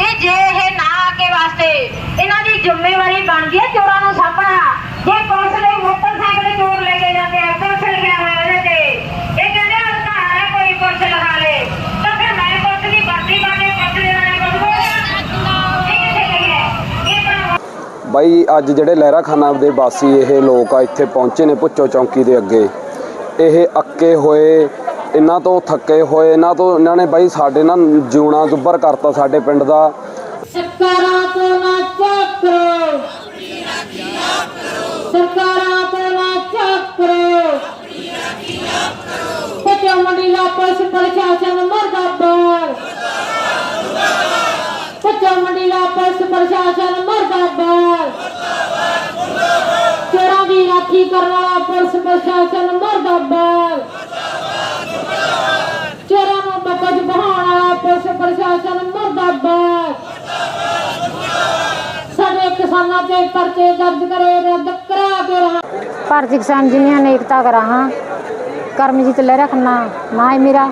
ਕਿ ਜੇ ਇਹ ਨਾ ਆਕੇ ਵਾਸਤੇ ਇਹਨਾਂ ਦੀ ਜ਼ਿੰਮੇਵਾਰੀ ਬਣਦੀ ਹੈ ਚੋਰਾਂ ਨੂੰ ਸਾਂਭਣਾ। ਜੇ ਪੁਲਿਸ ਨੇ ਮੋਟਰਸਾਈਕਲ ਚੋਰ ਲੈ ਕੇ ਜਾਂਦੇ ਆ ਪੁਲਿਸ ਲਿਖਿਆ ਹੋਇਆ ਉਹਦੇ ਤੇ। ਇਹ ਕਹਿੰਦੇ ਹਸਤਾ ਹੈ ਕੋਈ ਪੁਲਿਸ ਲਗਾ ਲੇ ਤਾਂ ਫਿਰ ਮੈਂ ਪੁਲਿਸ ਦੀ ਵਰਦੀ ਪਾ ਕੇ ਪੁਲਿਸ ਦੇ ਨਾਲ ਬਾਈ, ਅੱਜ ਜਿਹੜੇ ਲਹਿਰਾ ਖਾਨਾ ਦੇ ਵਾਸੀ ਇਹ ਲੋਕ ਆ, ਇੱਥੇ ਪਹੁੰਚੇ ਨੇ ਪੁੱਚੋ ਚੌਂਕੀ ਦੇ ਅੱਗੇ। ਇਹ ਅੱਕੇ ਹੋਏ ਇਹਨਾਂ ਤੋਂ ਥੱਕੇ ਹੋਏ ਇਹਨਾਂ ਤੋਂ ਇਹਨਾਂ ਨੇ ਬਾਈ ਸਾਡੇ ਨਾਲ ਜਿਉਣਾ ਦੁੱਬਰ ਕਰਤਾ ਸਾਡੇ ਪਿੰਡ ਦਾ। ਸਰਕਾਰਾਂ ਤੋਂ ਨਾ ਚੱਕਰੋ ਸਰਕਾਰਾਂ ਤੋਂ ਨਾ ਚੱਕਰੋ ਸੱਚਾ ਮੰਡੀਲਾ ਪੁਲਿਸ ਪ੍ਰਸ਼ਾਸਨ ਮਰਦਾਬਾਦ। ਸੱਚਾ ਮੰਡੀਲਾ ਪੁਲਿਸ ਪ੍ਰਸ਼ਾਸਨ ਮਰਦਾਬਾਦ। ਚੋਰਾਂ ਦੀ ਰਾਖੀ ਕਰਨ ਵਾਲਾ ਪੁਲਿਸ, ਪ੍ਰਸ਼ਾਸਨ ਮਰਦਾਬਾਦ ਚੋਰਾਂ ਨੂੰ ਬਕਜ ਬਹਾਉਣ ਵਾਲਾ ਪੁਲਿਸ ਪ੍ਰਸ਼ਾਸਨ ਮਰਦਾਬਾਦ ਸਾਡੇ ਕਿਸਾਨਾਂ ਤੇ ਪਰਚੇ ਦਰਜ ਕਰੇ, ਰੱਦ ਕਰਾ ਕੇ ਰਹਾ। ਭਾਰਤੀ ਕਿਸਾਨ ਯੂਨੀਅਨ ਏਕਤਾ ਗਰਾਹਾਂ ਕਰਮਜੀਤ ਲਹਿਰਾ ਖੰਨਾ ਨਾਂ ਹੈ ਮੇਰਾ।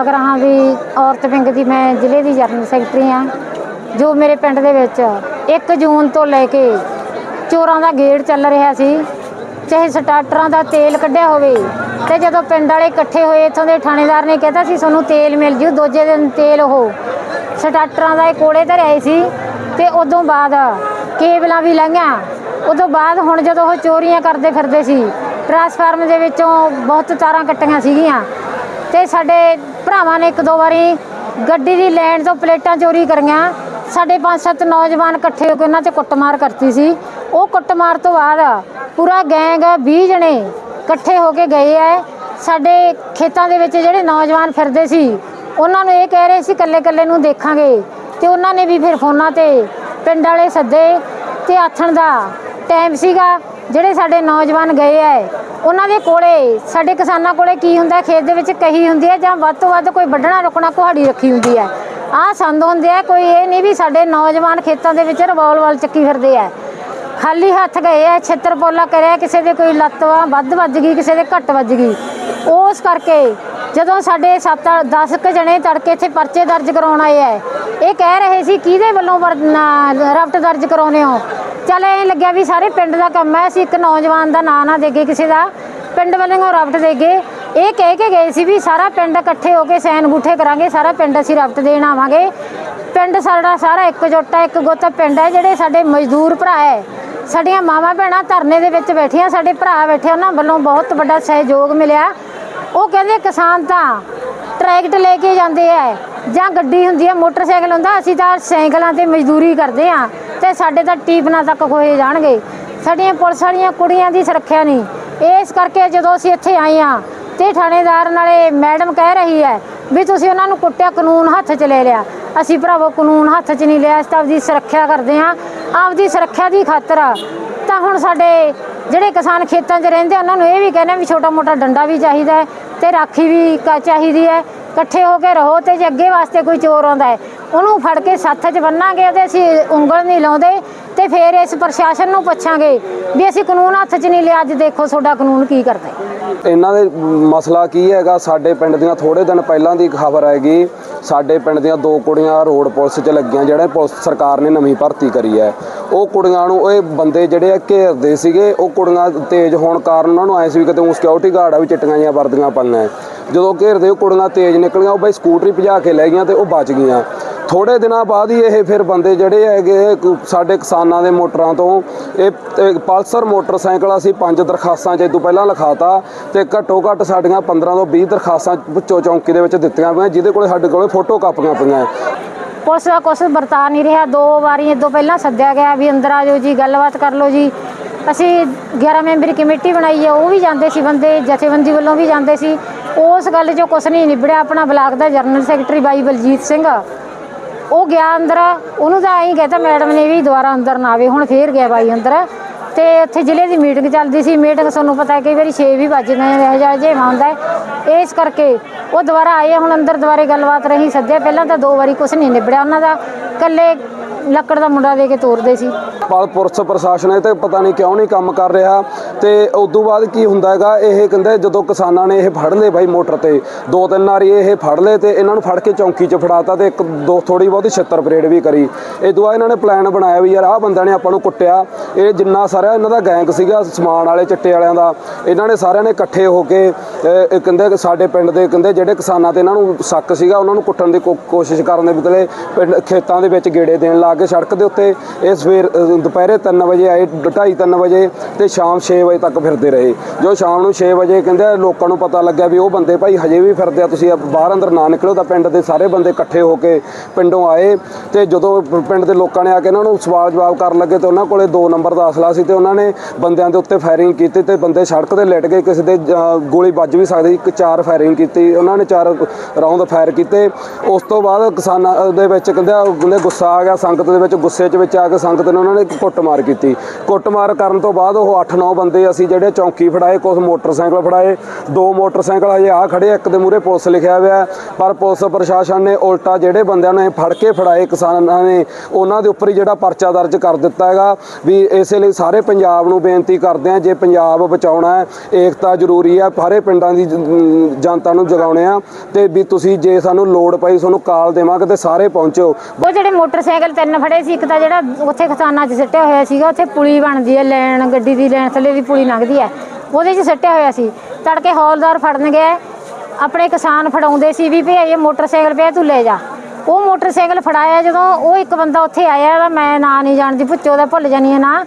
ਅਗਰਾਹਾਂ ਦੀ ਔਰਤ ਵਿੰਗ ਦੀ ਮੈਂ ਜ਼ਿਲ੍ਹੇ ਦੀ ਜਨਰਲ ਸੈਕਟਰੀ ਹਾਂ, ਜੋ ਮੇਰੇ ਪਿੰਡ ਦੇ ਵਿੱਚ 1 ਜੂਨ ਤੋਂ ਲੈ ਕੇ ਚੋਰਾਂ ਦਾ ਗੇੜ ਚੱਲ ਰਿਹਾ ਸੀ, ਚਾਹੇ ਸਟਾਰਟਰਾਂ ਦਾ ਤੇਲ ਕੱਢਿਆ ਹੋਵੇ, ਤੇ ਜਦੋਂ ਪਿੰਡ ਵਾਲੇ ਇਕੱਠੇ ਹੋਏ, ਇੱਥੋਂ ਦੇ ਥਾਣੇਦਾਰ ਨੇ ਕਹਿਤਾ ਸੀ ਤੁਹਾਨੂੰ ਤੇਲ ਮਿਲ ਜੂ, ਦੂਜੇ ਦਿਨ ਤੇਲ ਉਹ ਸਟਾਰਟਰਾਂ ਦਾ ਇਹ ਕੋਲੇ ਧਰਿਆ ਸੀ, ਤੇ ਉਦੋਂ ਬਾਅਦ ਕੇਬਲਾਂ ਵੀ ਲੰਘੀਆਂ ਉਦੋਂ ਬਾਅਦ ਹੁਣ ਜਦੋਂ ਉਹ ਚੋਰੀਆਂ ਕਰਦੇ ਫਿਰਦੇ ਸੀ, ਟਰਾਂਸਫਾਰਮ ਦੇ ਵਿੱਚੋਂ ਬਹੁਤ ਤਾਰਾਂ ਕੱਟੀਆਂ ਸੀਗੀਆਂ। ਤੇ ਸਾਡੇ ਭਰਾਵਾਂ ਨੇ ਇੱਕ ਦੋ ਵਾਰੀ ਗੱਡੀ ਦੀ ਲੈਣ ਤੋਂ ਪਲੇਟਾਂ ਚੋਰੀ ਕਰੀਆਂ। ਸਾਡੇ ਪੰਜ ਸੱਤ ਨੌਜਵਾਨ ਇਕੱਠੇ ਹੋ ਕੇ ਉਹਨਾਂ 'ਚ ਕੁੱਟਮਾਰ ਕਰਤੀ ਸੀ। ਉਹ ਕੁੱਟਮਾਰ ਤੋਂ ਬਾਅਦ ਪੂਰਾ ਗੈਂਗ 20 ਜਣੇ ਇਕੱਠੇ ਹੋ ਕੇ ਗਏ ਐ। ਸਾਡੇ ਖੇਤਾਂ ਦੇ ਵਿੱਚ ਜਿਹੜੇ ਨੌਜਵਾਨ ਫਿਰਦੇ ਸੀ, ਉਹਨਾਂ ਨੂੰ ਇਹ ਕਹਿ ਰਹੇ ਸੀ ਕੱਲੇ ਕੱਲੇ ਨੂੰ ਦੇਖਾਂਗੇ। ਤੇ ਉਹਨਾਂ ਨੇ ਵੀ ਫਿਰ ਫੋਨਾਂ ਤੇ ਪਿੰਡ ਵਾਲੇ ਸੱਦੇ। ਤੇ ਆਥਣ ਦਾ ਟਾਈਮ ਸੀਗਾ, ਜਿਹੜੇ ਸਾਡੇ ਨੌਜਵਾਨ ਗਏ ਐ, ਉਹਨਾਂ ਦੇ ਕੋਲੇ, ਸਾਡੇ ਕਿਸਾਨਾਂ ਕੋਲੇ ਕੀ ਹੁੰਦਾ, ਖੇਤ ਦੇ ਵਿੱਚ ਕਹੀ ਹੁੰਦੀ ਹੈ ਜਾਂ ਵੱਧ ਤੋਂ ਵੱਧ ਕੋਈ ਵੱਢਣਾ, ਰੁਕਣਾ, ਕੁਹਾੜੀ ਰੱਖੀ ਹੁੰਦੀ ਹੈ ਆਹ ਸੰਦ ਹੁੰਦੇ ਆ ਕੋਈ ਇਹ ਨਹੀਂ ਵੀ ਸਾਡੇ ਨੌਜਵਾਨ ਖੇਤਾਂ ਦੇ ਵਿੱਚ ਰਿਵਾਲਵਰ ਚੱਕੀ ਫਿਰਦੇ ਆ ਖਾਲੀ ਹੱਥ ਗਏ ਆ ਛਿੱਤਰ ਪੋਲਾ ਕਰਿਆ, ਕਿਸੇ ਦੇ ਕੋਈ ਲੱਤ ਵਾ, ਵੱਧ ਵੱਜ ਗਈ, ਕਿਸੇ ਦੇ ਘੱਟ ਵੱਜ ਗਈ। ਉਸ ਕਰਕੇ ਜਦੋਂ ਸਾਡੇ 7 10 ਕ ਜਣੇ ਤੜਕੇ ਇੱਥੇ ਪਰਚੇ ਦਰਜ ਕਰਾਉਣ ਆਏ ਐ ਇਹ ਕਹਿ ਰਹੇ ਸੀ, ਕਿਹਦੇ ਵੱਲੋਂ ਵਰ- ਰਫਟ ਦਰਜ ਕਰਾਉਨੇ ਹੋ? ਚੱਲ ਇਹ ਲੱਗਿਆ ਵੀ ਸਾਰੇ ਪਿੰਡ ਦਾ ਕੰਮ ਹੈ, ਅਸੀਂ ਇੱਕ ਨੌਜਵਾਨ ਦਾ ਨਾਂ ਨਾ ਦੇਗੇ ਕਿਸੇ ਦਾ, ਪਿੰਡ ਵੱਲੋਂ ਰਫਟ ਦੇਗੇ ਇਹ ਕਹਿ ਕੇ ਗਏ ਸੀ ਵੀ ਸਾਰਾ ਪਿੰਡ ਇਕੱਠੇ ਹੋ ਕੇ ਸੈਨ ਬੂਠੇ ਕਰਾਂਗੇ, ਸਾਰਾ ਪਿੰਡ ਅਸੀਂ ਰਫਟ ਦੇਣ ਆਵਾਂਗੇ। ਪਿੰਡ ਸਾਡਾ ਸਾਰਾ ਇੱਕ ਜੋਟਾ ਇੱਕ ਗੋਤਾ ਪਿੰਡ ਹੈ, ਜਿਹੜੇ ਸਾਡੇ ਮਜ਼ਦੂਰ ਭਰਾ ਹੈ। ਸਾਡੀਆਂ ਮਾਵਾਂ ਭੈਣਾਂ ਧਰਨੇ ਦੇ ਵਿੱਚ ਬੈਠੀਆਂ, ਸਾਡੇ ਭਰਾ ਬੈਠੇ, ਉਹਨਾਂ ਵੱਲੋਂ ਬਹੁਤ ਵੱਡਾ ਸਹਿਯੋਗ ਮਿਲਿਆ। ਉਹ ਕਹਿੰਦੇ ਕਿਸਾਨ ਤਾਂ ਟਰੈਕਟ ਲੈ ਕੇ ਜਾਂਦੇ ਐ ਜਾਂ ਗੱਡੀ ਹੁੰਦੀ ਹੈ ਮੋਟਰਸਾਈਕਲ ਹੁੰਦਾ ਅਸੀਂ ਤਾਂ ਸਾਈਕਲਾਂ ਤੇ ਮਜ਼ਦੂਰੀ ਕਰਦੇ ਆ ਤੇ ਸਾਡੇ ਤਾਂ ਟੀਪਨਾ ਤੱਕ ਖੋਏ ਜਾਣਗੇ। ਸਾਡੀਆਂ ਪੁਲਿਸ ਵਾਲੀਆਂ ਕੁੜੀਆਂ ਦੀ ਸੁਰੱਖਿਆ ਨਹੀਂ। ਇਸ ਕਰਕੇ ਜਦੋਂ ਅਸੀਂ ਇੱਥੇ ਆਏ ਆ ਤੇ ਥਾਣੇਦਾਰ ਨਾਲੇ ਮੈਡਮ ਕਹਿ ਰਹੀ ਹੈ ਵੀ ਤੁਸੀਂ ਉਹਨਾਂ ਨੂੰ ਕੁੱਟਿਆ ਕਾਨੂੰਨ ਹੱਥ 'ਚ ਲੈ ਲਿਆ। ਅਸੀਂ ਭਰਾਵੋ ਕਾਨੂੰਨ ਹੱਥ 'ਚ ਨਹੀਂ ਲਿਆ ਅਸੀਂ ਤਾਂ ਆਪਦੀ ਸੁਰੱਖਿਆ ਕਰਦੇ ਆ ਆਪਦੀ ਸੁਰੱਖਿਆ ਦੀ ਖਾਤਰ ਤਾਂ ਹੁਣ ਸਾਡੇ ਜਿਹੜੇ ਕਿਸਾਨ ਖੇਤਾਂ 'ਚ ਰਹਿੰਦੇ ਆ, ਉਹਨਾਂ ਨੂੰ ਇਹ ਵੀ ਕਹਿੰਦੇ ਵੀ ਛੋਟਾ ਮੋਟਾ ਡੰਡਾ ਵੀ ਚਾਹੀਦਾ ਹੈ ਤੇ ਰਾਖੀ ਵੀ ਕ- ਚਾਹੀਦੀ ਹੈ। ਇਕੱਠੇ ਹੋ ਕੇ ਰਹੋ ਤੇ ਜੇ ਅੱਗੇ ਵਾਸਤੇ ਕੋਈ ਚੋਰ ਆਉਂਦਾ ਹੈ, ਉਹਨੂੰ ਫੜ ਕੇ ਸੱਥ 'ਚ ਬੰਨਾਂਗੇ ਤੇ ਅਸੀਂ ਉਂਗਲ ਨਹੀਂ ਲਾਉਂਦੇ। ਤੇ ਫਿਰ ਇਸ ਪ੍ਰਸ਼ਾਸਨ ਨੂੰ ਪੁੱਛਾਂਗੇ ਵੀ ਅਸੀਂ ਕਾਨੂੰਨ ਹੱਥ 'ਚ ਨਹੀਂ ਲਿਆ, ਅੱਜ ਦੇਖੋ ਤੁਹਾਡਾ ਕਾਨੂੰਨ ਕੀ ਕਰਦਾ ਇਹਨਾਂ ਦੇ ਮਸਲਾ ਕੀ ਹੈਗਾ? ਸਾਡੇ ਪਿੰਡ ਦੀਆਂ ਥੋੜੇ ਦਿਨ ਪਹਿਲਾਂ ਦੀ ਖਬਰ ਹੈਗੀ। ਸਾਡੇ ਪਿੰਡ ਦੀਆਂ ਦੋ ਕੁੜੀਆਂ ਰੋਡ ਪੁਲਿਸ 'ਚ ਲੱਗੀਆਂ, ਜਿਹੜੇ ਪੁਲਿਸ ਸਰਕਾਰ ਨੇ ਨਵੀਂ ਭਰਤੀ ਕਰੀ ਹੈ। ਉਹ ਕੁੜੀਆਂ ਨੂੰ ਇਹ ਬੰਦੇ ਜਿਹੜੇ ਆ ਘੇਰਦੇ ਸੀਗੇ, ਉਹ ਕੁੜੀਆਂ ਤੇਜ਼ ਹੋਣ ਕਾਰਨ ਉਹਨਾਂ ਨੂੰ ਐ ਸੀ ਵੀ ਕਿਤੇ ਉਹ ਸਿਕਿਉਰਿਟੀ ਗਾਰਡ ਆ ਵੀ ਚਿੱਟੀਆਂ ਜਿਹੀਆਂ ਵਰਦੀਆਂ ਪਾਈਆਂ। ਜਦੋਂ ਘੇਰਦੇ ਉਹ ਕੁੜੀਆਂ ਤੇਜ਼ ਨਿਕਲੀਆਂ, ਉਹ ਬਈ ਸਕੂਟਰੀ ਭਜਾ ਕੇ ਲੈ ਗਈਆਂ ਤੇ ਉਹ ਬਚ ਗਈਆਂ। ਥੋੜੇ ਦਿਨਾਂ ਬਾਅਦ ਹੀ ਇਹ ਫਿਰ ਬੰਦੇ ਜਿਹੜੇ ਹੈਗੇ ਸਾਡੇ ਕਿਸਾਨਾਂ ਦੇ ਮੋਟਰਾਂ ਤੋਂ, ਇਹ ਪਲਸਰ ਮੋਟਰਸਾਈਕਲ ਅਸੀਂ ਪੰਜ ਦਰਖਾਸਤਾਂ 'ਚ ਤੋਂ ਪਹਿਲਾਂ ਲਿਖਾਤਾ ਤੇ ਘੱਟੋ ਘੱਟ ਸਾਡੀਆਂ 15 ਤੋਂ 20 ਦਰਖਾਸਤਾਂ ਵਿੱਚੋਂ ਚੌਂਕੀ ਦੇ ਵਿੱਚ ਦਿੱਤੀਆਂ ਪਈਆਂ ਜਿਹਦੇ ਕੋਲੇ ਸਾਡੇ ਕੋਲੇ ਫੋਟੋ ਕਾਪੀਆਂ ਪਈਆਂ ਪੁਲਿਸ ਦਾ ਕੁਛ ਵਰਤਾ ਨਹੀਂ ਰਿਹਾ, ਦੋ ਵਾਰੀ ਇਹ ਪਹਿਲਾਂ ਸੱਦਿਆ ਗਿਆ ਵੀ ਅੰਦਰ ਆ ਜਾਓ ਜੀ, ਗੱਲਬਾਤ ਕਰ ਲਓ ਜੀ। ਅਸੀਂ 11 ਮੈਂਬਰੀ ਕਮੇਟੀ ਬਣਾਈ ਹੈ ਉਹ ਵੀ ਜਾਂਦੇ ਸੀ ਬੰਦੇ, ਜਥੇਬੰਦੀ ਵੱਲੋਂ ਵੀ ਜਾਂਦੇ ਸੀ। ਉਸ ਗੱਲ 'ਚੋਂ ਕੁਛ ਨਹੀਂ ਨਿਬੜਿਆ, ਆਪਣਾ ਬਲਾਕ ਦਾ ਜਨਰਲ ਸੈਕਟਰੀ ਬਾਈ ਬਲਜੀਤ ਸਿੰਘ। ਉਹ ਗਿਆ ਅੰਦਰ, ਉਹਨੂੰ ਤਾਂ ਐਂ ਕਹਤਾ, ਮੈਡਮ ਨੇ ਵੀ ਦੁਬਾਰਾ ਅੰਦਰ ਨਾ ਆਵੇ, ਹੁਣ ਫੇਰ ਗਿਆ ਬਾਈ ਅੰਦਰ। ਤੇ ਉੱਥੇ ਜ਼ਿਲ੍ਹੇ ਦੀ ਮੀਟਿੰਗ ਚੱਲਦੀ ਸੀ। ਮੀਟਿੰਗ ਤੁਹਾਨੂੰ ਪਤਾ ਕਈ ਵਾਰੀ 6 ਵੀ ਵੱਜ ਗਏ, ਇਹੋ ਜਿਹਾ ਜੇ ਹੁੰਦਾ ਇਸ ਕਰਕੇ ਉਹ ਦੁਬਾਰਾ ਆਏ ਹੁਣ ਅੰਦਰ ਦੁਬਾਰੇ ਗੱਲਬਾਤ ਰਹੀ ਸੱਦਿਆ। ਪਹਿਲਾਂ ਤਾਂ ਦੋ ਵਾਰੀ ਕੁਛ ਨਹੀਂ ਨਿਬੜਿਆ ਉਹਨਾਂ ਦਾ। ਇਕੱਲੇ ਲੱਕੜ ਦਾ ਮੁੰਡਾ ਦੇ ਕੇ ਤੋਰਦੇ ਸੀ। ਪਰ ਪੁਲਿਸ ਪ੍ਰਸ਼ਾਸਨ ਇਹ ਤੇ ਪਤਾ ਨਹੀਂ ਕਿਉਂ ਨਹੀਂ ਕੰਮ ਕਰ ਰਿਹਾ ਤੇ ਉਦੋਂ ਬਾਅਦ ਕੀ ਹੁੰਦਾ ਹੈਗਾ, ਇਹ ਕਹਿੰਦੇ ਜਦੋਂ ਕਿਸਾਨਾਂ ਨੇ ਇਹ ਫੜ ਲਏ ਬਾਈ ਮੋਟਰ ਤੇ, ਦੋ ਤਿੰਨ ਵਾਰੀ ਇਹ ਫੜ ਲਏ ਤੇ ਇਹਨਾਂ ਨੂੰ ਫੜ ਕੇ ਚੌਂਕੀ 'ਚ ਫੜਾਤਾ ਤੇ ਇੱਕ ਦੋ ਥੋੜੀ ਬਹੁਤੀ ਛੱਤਰ ਪਰੇਡ ਵੀ ਕਰੀ। ਇਹ ਦੁਆ ਇਹਨਾਂ ਨੇ ਪਲਾਨ ਬਣਾਇਆ ਵੀ ਯਾਰ ਆਹ ਬੰਦਿਆਂ ਨੇ ਆਪਾਂ ਨੂੰ ਕੁੱਟਿਆ, ਇਹ ਜਿੰਨਾ ਸਾਰਾ ਇਹਨਾਂ ਦਾ ਗੈਂਗ ਸੀਗਾ, ਸਮਾਨ ਵਾਲੇ, ਚਿੱਟੇ ਵਾਲਿਆਂ ਦਾ, ਇਹਨਾਂ ਨੇ ਸਾਰਿਆਂ ਨੇ ਇਕੱਠੇ ਹੋ ਕੇ, ਇਹ ਕਹਿੰਦੇ ਸਾਡੇ ਪਿੰਡ ਦੇ ਕਹਿੰਦੇ ਜਿਹੜੇ ਕਿਸਾਨਾਂ ਤੇ ਇਹਨਾਂ ਨੂੰ ਸ਼ੱਕ ਸੀਗਾ, ਉਹਨਾਂ ਨੂੰ ਕੁੱਟਣ ਦੀ ਕੋ- ਕੋਸ਼ਿਸ਼ ਕਰਨ ਦੇ ਬਦਲੇ ਪਿੰਡ ਖੇਤਾਂ ਦੇ ਵਿੱਚ ਗੇੜੇ ਦੇਣ ਲੱਗ ਆ ਕੇ ਸੜਕ ਦੇ ਉੱਤੇ ਇਹ ਸਵੇਰ ਅ, ਦੁਪਹਿਰੇ 3 ਵਜੇ ਆਏ 2:30 3 ਵਜੇ ਤੇ ਸ਼ਾਮ 6 ਵਜੇ ਤੱਕ ਫਿਰਦੇ ਰਹੇ। ਜੋ ਸ਼ਾਮ ਨੂੰ 6 ਵਜੇ ਕਹਿੰਦੇ ਲੋਕਾਂ ਨੂੰ ਪਤਾ ਲੱਗਿਆ ਵੀ ਉਹ ਬੰਦੇ ਭਾਈ ਹਜੇ ਵੀ ਫਿਰਦੇ ਆ ਤੁਸੀਂ ਬਾਹਰ ਅੰਦਰ ਨਾ ਨਿਕਲੋ ਤਾਂ ਪਿੰਡ ਦੇ ਸਾਰੇ ਬੰਦੇ ਇਕੱਠੇ ਹੋ ਕੇ ਪਿੰਡੋਂ ਆਏ ਤੇ ਜਦੋਂ ਪ- ਪਿੰਡ ਦੇ ਲੋਕਾਂ ਨੇ ਆ ਕੇ ਇਹਨਾਂ ਨੂੰ ਸਵਾਲ ਜਵਾਬ ਕਰਨ ਲੱਗੇ ਤੇ ਉਹਨਾਂ ਕੋਲੇ 2 ਨੰਬਰ ਦਾ ਅਸਲਾ ਸੀ ਤੇ ਉਹਨਾਂ ਨੇ ਬੰਦਿਆਂ ਦੇ ਉੱਤੇ ਫਾਇਰਿੰਗ ਕੀਤੀ ਤੇ ਬੰਦੇ ਸੜਕ ਤੇ ਲਟ ਗਏ ਕਿਸੇ ਦੇ ਅ, ਗੋਲੀ ਵੱਜ ਵੀ ਸਕਦੀ ਇੱਕ ਚਾਰ ਫਾਇਰਿੰਗ ਕੀਤੀ ਉਹਨਾਂ ਨੇ ਚਾਰ ਰਾਉਂਡ ਫਾਇਰ ਕੀਤੇ। ਉਸ ਤੋਂ ਬਾਅਦ ਕਿਸਾਨਾਂ ਦੇ ਵਿੱਚ ਕਹਿੰਦੇ ਕਹਿੰਦੇ ਗੁੱਸਾ ਆ ਗਿਆ ਸੰਗਤ ਦੇ ਵਿੱਚ ਗੁੱਸੇ 'ਚ ਵਿੱਚ ਆ ਕੇ ਸੰਗਤ ਨੇ ਉਹਨਾਂ ਨੇ ਕੁੱਟਮਾਰ ਕੀਤੀ। ਕੁੱਟਮਾਰ ਕਰਨ ਤੋਂ ਬਾਅਦ ਉਹ 8-9 ਬੰਦੇ ਅਸੀਂ ਜਿਹੜੇ ਚੌਂਕੀ ਫੜਾਏ ਕੁਝ ਮੋਟਰਸਾਈਕਲ ਫੜਾਏ, ਦੋ ਮੋਟਰਸਾਈਕਲ ਹਜੇ ਆ ਖੜੇ, ਇੱਕ ਦੇ ਮੂਰੇ ਪੁਲਿਸ ਲਿਖਿਆ ਹੋਇਆ ਪਰ ਪੁਲਿਸ ਪ੍ਰਸ਼ਾਸਨ ਨੇ ਉਲਟਾ ਜਿਹੜੇ ਬੰਦਿਆਂ ਨੇ ਫੜ ਕੇ ਫੜਾਏ ਕਿਸਾਨਾਂ ਨੇ, ਉਹਨਾਂ ਦੇ ਉੱਪਰ ਹੀ ਜਿਹੜਾ ਪਰਚਾ ਦਰਜ ਕਰ ਦਿੱਤਾ ਹੈਗਾ ਵੀ ਇਸੇ ਲਈ ਸਾਰੇ ਪੰਜਾਬ ਨੂੰ ਬੇਨਤੀ ਕਰਦੇ ਆ ਜੇ ਪੰਜਾਬ ਬਚਾਉਣਾ ਹੈ, ਏਕਤਾ ਜ਼ਰੂਰੀ ਹੈ ਸਾਰੇ ਪਿੰਡਾਂ ਦੀ ਜਨਤਾ ਨੂੰ ਜਗਾਉਣੇ ਆ ਤੇ ਵੀ ਤੁਸੀਂ ਜੇ ਸਾਨੂੰ ਲੋੜ ਪਈ, ਤੁਹਾਨੂੰ ਕਾਲ ਦੇਵਾਂਗੇ ਤੇ ਸਾਰੇ ਪਹੁੰਚੋ। ਉਹ ਜਿਹੜੇ ਮੋਟਰਸਾਈਕਲ ਤਿੰਨ ਫੜੇ ਸੀ ਇੱਕ ਤਾਂ ਜਿਹੜਾ ਉੱਥੇ ਖਸਾਨਾ 'ਚ ਸਿੱਟਿਆ ਹੋਇਆ ਸੀਗਾ ਉੱਥੇ ਪੁਲੀ ਬਣਦੀ ਹੈ ਲੈਣ ਗੱਡੀ ਦੀ ਲੈਣ ਥੱਲੇ ਦੀ ਪੁਲੀ ਲੰਘਦੀ ਹੈ। ਉਹਦੇ 'ਚ ਸਿੱਟਿਆ ਹੋਇਆ ਸੀ। ਤੜਕੇ ਹੌਲਦਾਰ ਫੜਨ ਗਏ ਆਪਣੇ ਕਿਸਾਨ ਫੜਾਉਂਦੇ ਸੀ ਵੀ ਭਈ ਇਹ ਮੋਟਰਸਾਈਕਲ ਪਿਆ ਤੂੰ ਲੈ ਜਾ। ਉਹ ਮੋਟਰਸਾਈਕਲ ਫੜਾਇਆ ਜਦੋਂ ਉਹ ਇੱਕ ਬੰਦਾ ਉੱਥੇ ਆਇਆ ਮੈਂ ਨਾਂ ਨਹੀਂ ਜਾਣਦੀ ਭੁੱਚੋ ਦਾ ਭੁੱਲ ਜਾਨੀ ਹੈ ਨਾ।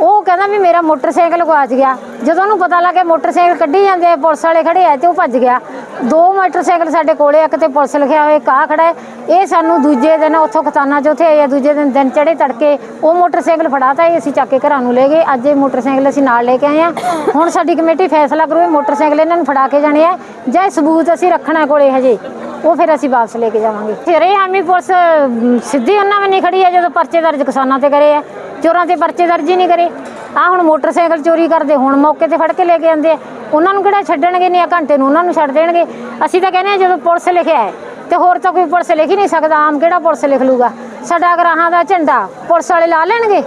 ਉਹ ਕਹਿੰਦਾ ਵੀ ਮੇਰਾ ਮੋਟਰਸਾਈਕਲ ਗਵਾਚ ਗਿਆ। ਜਦੋਂ ਉਹਨੂੰ ਪਤਾ ਲੱਗਿਆ ਮੋਟਰਸਾਈਕਲ ਕੱਢੀ ਜਾਂਦੇ ਆ, ਪੁਲਿਸ ਵਾਲੇ ਖੜੇ ਆ ਤੇ ਉਹ ਭੱਜ ਗਿਆ। ਦੋ ਮੋਟਰਸਾਈਕਲ ਸਾਡੇ ਕੋਲੇ ਇੱਕ ਤੇ ਪੁਲਿਸ ਲਿਖਿਆ ਹੋਇਆ ਇੱਕ ਖੜਾ ਹੈ। ਇਹ ਸਾਨੂੰ ਦੂਜੇ ਦਿਨ ਉੱਥੋਂ ਖਤਾਨਾ ਚ ਉੱਥੇ ਆਏ ਆ ਦੂਜੇ ਦਿਨ ਦਿਨ ਚੜੇ ਤੜਕੇ ਉਹ ਮੋਟਰਸਾਈਕਲ ਫੜਾਤਾ ਇਹ ਅਸੀਂ ਚੱਕ ਕੇ ਘਰਾਂ ਨੂੰ ਲੈ ਗਏ। ਅੱਜ ਇਹ ਮੋਟਰਸਾਈਕਲ ਅਸੀਂ ਨਾਲ ਲੈ ਕੇ ਆਏ ਆ। ਹੁਣ ਸਾਡੀ ਕਮੇਟੀ ਫੈਸਲਾ ਕਰੂ ਇਹ ਮੋਟਰਸਾਈਕਲ ਇਹਨਾਂ ਨੂੰ ਫੜਾ ਕੇ ਜਾਣੇ ਆ ਜਾਂ ਇਹ ਸਬੂਤ ਅਸੀਂ ਰੱਖਣਾ ਕੋਲੇ ਹਜੇ ਉਹ ਫਿਰ ਅਸੀਂ ਵਾਪਸ ਲੈ ਕੇ ਜਾਵਾਂਗੇ। ਫਿਰ ਇਹ ਆਮੀ ਪੁਲਿਸ ਅਮ, ਸਿੱਧੀ ਉਹਨਾਂ ਵਿੱਚ ਨਹੀਂ ਖੜੀ ਹੈ ਜਦੋਂ ਪਰਚੇ ਦਰਜ ਕਿਸਾਨਾਂ ਤੇ ਕਰੇ ਆ। ਚੋਰਾਂ ਤੇ ਪਰਚੇ ਦਰਜ ਹੀ ਨਹੀਂ ਕਰੇ। ਆ ਹੁਣ ਮੋਟਰਸਾਈਕਲ ਚੋਰੀ ਕਰਦੇ ਹੁਣ ਮੌਕੇ ਤੇ ਫੜ ਕੇ ਲੈ ਕੇ ਆਉਂਦੇ ਆ। ਉਹਨਾਂ ਨੂੰ ਕਿਹੜਾ ਛੱਡਣਗੇ? ਨਹੀਂ ਆ ਘੰਟੇ ਨੂੰ ਉਹਨਾਂ ਨੂੰ ਛੱਡ ਦੇਣਗੇ। ਅਸੀਂ ਤਾਂ ਕਹਿੰਦੇ ਆ ਜਦੋਂ ਪੁਲਿਸ ਲਿਖਿਆ ਹੈ, ਤੇ ਹੋਰ ਤਾਂ ਕੋਈ ਪੁਲਿਸ ਲਿਖ ਹੀ ਨਹੀਂ ਸਕਦਾ। ਆਮ ਕਿਹੜਾ ਪੁਲਿਸ ਲਿਖ ਲੂਗਾ? ਸਾਡਾ ਗਰਾਹਾਂ ਦਾ ਝੰਡਾ ਪੁਲਿਸ ਵਾਲੇ ਲਾ ਲੈਣਗੇ?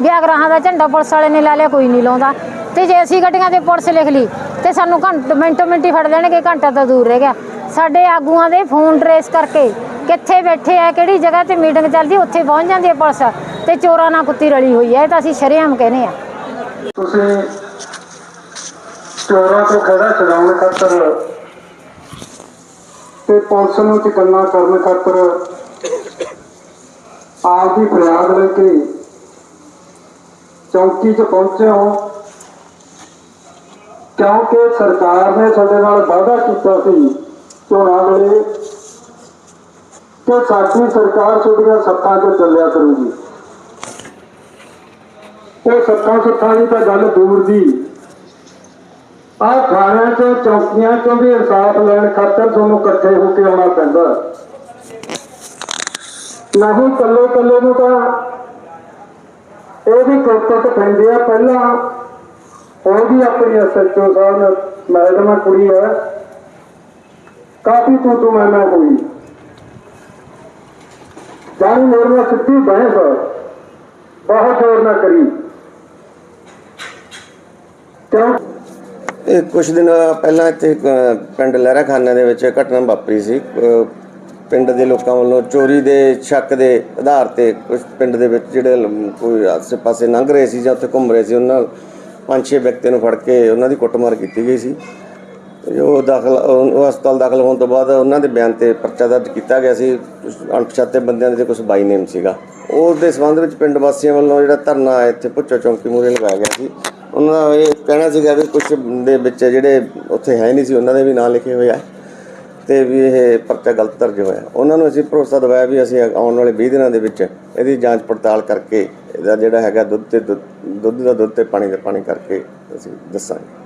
ਵੀ ਗਰਾਹਾਂ ਦਾ ਝੰਡਾ ਪੁਲਿਸ ਵਾਲੇ ਨੇ ਲਾ ਲਿਆ, ਕੋਈ ਨਹੀਂ ਲਾਉਂਦਾ। ਤੇ ਜੇ ਅਸੀਂ ਗੱਡੀਆਂ ਤੇ ਪੁਲਿਸ ਲਿਖ ਲਈ, ਤੇ ਸਾਨੂੰ ਘੰਟ, ਮਿੰਟੋ ਮਿੰਟੀ ਫੜ ਦੇਣਗੇ ਘੰਟਾ ਤਾਂ ਦੂਰ ਰਹਿ ਗਿਆ। ਸਾਡੇ ਆਗੂਆਂ ਦੇ ਫੋਨ ਟਰੇਸ ਕਰਕੇ ਕਿੱਥੇ ਬੈਠੇ ਆ, ਕਿਹੜੀ ਜਗ੍ਹਾ ਤੇ ਮੀਟਿੰਗ ਚੱਲਦੀ, ਉੱਥੇ ਪਹੁੰਚ ਜਾਂਦੀ ਹੈ ਪੁਲਿਸ। ਤੇ ਚੋਰਾਂ ਨਾਲ ਕੁੱਤੀ ਰਲੀ ਹੋਈ ਹੈ, ਇਹ ਤਾਂ ਅਸੀਂ ਸ਼ਰੇਆਮ ਕਹਿੰਦੇ ਆ ਤੁਸੀਂ ਚੋਰਾਂ ਤੋਂ ਖੜਾ ਛਡਾਉਣ ਖਾਤਰ ਤੇ ਪੁਲਿਸ ਨੂੰ ਚਕੰਨਾ ਕਰਨ ਖਾਤਰ ਆਪ ਦੀ ਫਰਿਆਦ ਲੈ ਕੇ ਚੌਂਕੀ 'ਚ ਪਹੁੰਚੇ ਹੋ। ਕਿਉਂਕਿ ਸਰਕਾਰ ਨੇ ਸਾਡੇ ਨਾਲ ਵਾਅਦਾ ਕੀਤਾ ਸੀ ਚੋਣਾਂ ਵੇਲੇ ਕਿ ਸਾਡੀ ਸਰਕਾਰ ਤੁਹਾਡੀਆਂ ਸੱਤਾਂ 'ਚ ਚੱਲਿਆ ਕਰੂਗੀ। ਉਹ ਸੱਤਾਂ ਸੁੱਤਾਂ ਦੀ ਤਾਂ ਗੱਲ ਦੂਰ ਦੀ। ਆਹ ਥਾਣਿਆਂ 'ਚ, ਚੌਕੀਆਂ 'ਚੋਂ ਵੀ ਇਨਸਾਫ ਲੈਣ ਖਾਤਰ ਤੁਹਾਨੂੰ ਇਕੱਠੇ ਹੋ ਕੇ ਆਉਣਾ ਪੈਂਦਾ। ਨਹੀਂ ਕੱਲੇ ਕੱਲੇ ਨੂੰ ਤਾਂ ਇਹ ਵੀ ਕੋਟਟ ਪੈਂਦੇ ਆ। ਪਹਿਲਾਂ ਉਹ ਵੀ ਆਪਣੀ ਐਸਐਚਓ ਸਾਹਿਬ ਮੈਡਮ ਕੁੜੀ ਹੈ ਕਾਫੀ ਤੂੰ ਤੂੰ ਮੈਂ ਮੈਂ ਹੋਈ। ਜਾਨੀ ਮੇਰੇ ਨਾਲ ਸਿੱਧੀ ਬਹਿਸ ਬਹੁਤ ਜ਼ੋਰ ਨਾ ਕਰੀ। ਇਹ ਕੁਝ ਦਿਨ ਪਹਿਲਾਂ ਇੱਥੇ ਅ, ਪਿੰਡ ਲਹਿਰਾ ਖਾਨਾ ਦੇ ਵਿੱਚ ਘਟਨਾ ਵਾਪਰੀ ਸੀ। ਅ, ਪਿੰਡ ਦੇ ਲੋਕਾਂ ਵੱਲੋਂ ਚੋਰੀ ਦੇ ਸ਼ੱਕ ਦੇ ਆਧਾਰ ਤੇ ਕੁਝ ਪਿੰਡ ਦੇ ਵਿੱਚ ਜਿਹੜੇ ਲ- ਕੋਈ ਆਸੇ-ਪਾਸੇ ਲੰਘ ਰਹੇ ਸੀ ਜਾਂ ਉੱਥੇ ਘੁੰਮ ਰਹੇ ਸੀ ਉਹਨਾਂ ਪੰਜ ਛੇ ਵਿਅਕਤੀਆਂ ਨੂੰ ਫੜ ਕੇ ਉਹਨਾਂ ਦੀ ਕੁੱਟਮਾਰ ਕੀਤੀ ਗਈ ਸੀ। ਉਹ ਦਾਖਲ ਉਹ ਉਹ ਹਸਪਤਾਲ ਦਾਖਲ ਹੋਣ ਤੋਂ ਬਾਅਦ ਉਹਨਾਂ ਦੇ ਬਿਆਨ ਤੇ ਪਰਚਾ ਦਰਜ ਕੀਤਾ ਗਿਆ ਸੀ। ਕੁਛ ਅਣਪਛਾਤੇ ਬੰਦਿਆਂ ਦੇ ਕੁਝ ਬਾਈ ਨੇਮ ਸੀਗਾ। ਉਸ ਦੇ ਸੰਬੰਧ ਵਿੱਚ ਪਿੰਡ ਵਾਸੀਆਂ ਵੱਲੋਂ ਜਿਹੜਾ ਧਰਨਾ ਇੱਥੇ ਭੁੱਚੋ ਚੌਂਕੀ ਮੂਹਰੇ ਲਗਾਇਆ ਗਿਆ ਸੀ। ਉਹਨਾਂ ਦਾ ਇਹ ਕਹਿਣਾ ਸੀਗਾ ਵੀ ਕੁਝ ਦੇ ਵਿੱਚ ਜਿਹੜੇ ਉੱਥੇ ਹੈ ਨਹੀਂ ਸੀ, ਉਹਨਾਂ ਦੇ ਵੀ ਨਾਂ ਲਿਖੇ ਹੋਏ ਆ ਤੇ ਵੀ ਇਹ ਪਰਚਾ ਗਲਤ ਦਰਜ ਹੋਇਆ। ਉਹਨਾਂ ਨੂੰ ਅਸੀਂ ਭਰੋਸਾ ਦਿਵਾਇਆ ਵੀ ਅਸੀਂ ਆਉਣ ਵਾਲੇ 20 ਦਿਨਾਂ ਦੇ ਵਿੱਚ ਇਹਦੀ ਜਾਂਚ ਪੜਤਾਲ ਕਰਕੇ ਇਹਦਾ ਜਿਹੜਾ ਹੈਗਾ ਦੁੱਧ ਤੇ ਦੁੱਧ ਦੁੱਧ ਦਾ ਦੁੱਧ ਤੇ ਪਾਣੀ ਦਾ ਪਾਣੀ ਕਰਕੇ ਅਸੀਂ ਦੱਸਾਂਗੇ।